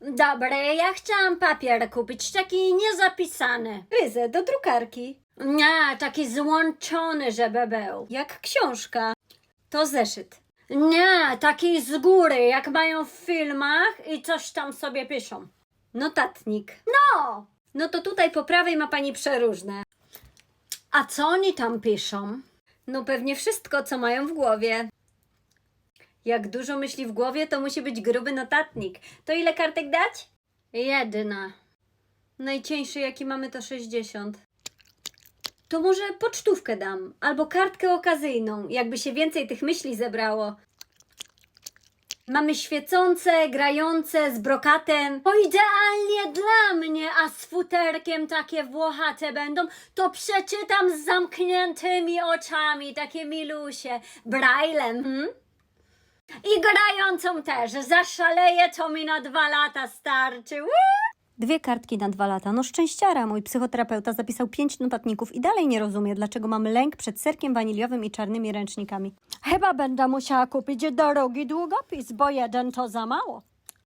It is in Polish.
Dobre, ja chciałam papier kupić, taki niezapisany. Ryzę do drukarki. Nie, taki złączony, żeby był. Jak książka. To zeszyt. Nie, taki z góry, jak mają w filmach i coś tam sobie piszą. Notatnik. No, No to tutaj po prawej ma pani przeróżne. a co oni tam piszą? No pewnie wszystko, co mają w głowie. Jak dużo myśli w głowie, to musi być gruby notatnik. To ile kartek dać? Jedna. Najcieńszy, jaki mamy, to 60. To może pocztówkę dam, albo kartkę okazyjną, jakby się więcej tych myśli zebrało. Mamy świecące, grające, z brokatem. To idealnie dla mnie, a z futerkiem takie włochate będą, to przeczytam z zamkniętymi oczami, takie milusie, braillem. Hmm? I grającą też, zaszaleję, to mi na dwa lata starczy. Woo! Dwie kartki na dwa lata. No szczęściara, mój psychoterapeuta zapisał pięć notatników i dalej nie rozumie, dlaczego mamy lęk przed serkiem waniliowym i czarnymi ręcznikami. Chyba będę musiała kupić drogi długopis, bo jeden to za mało.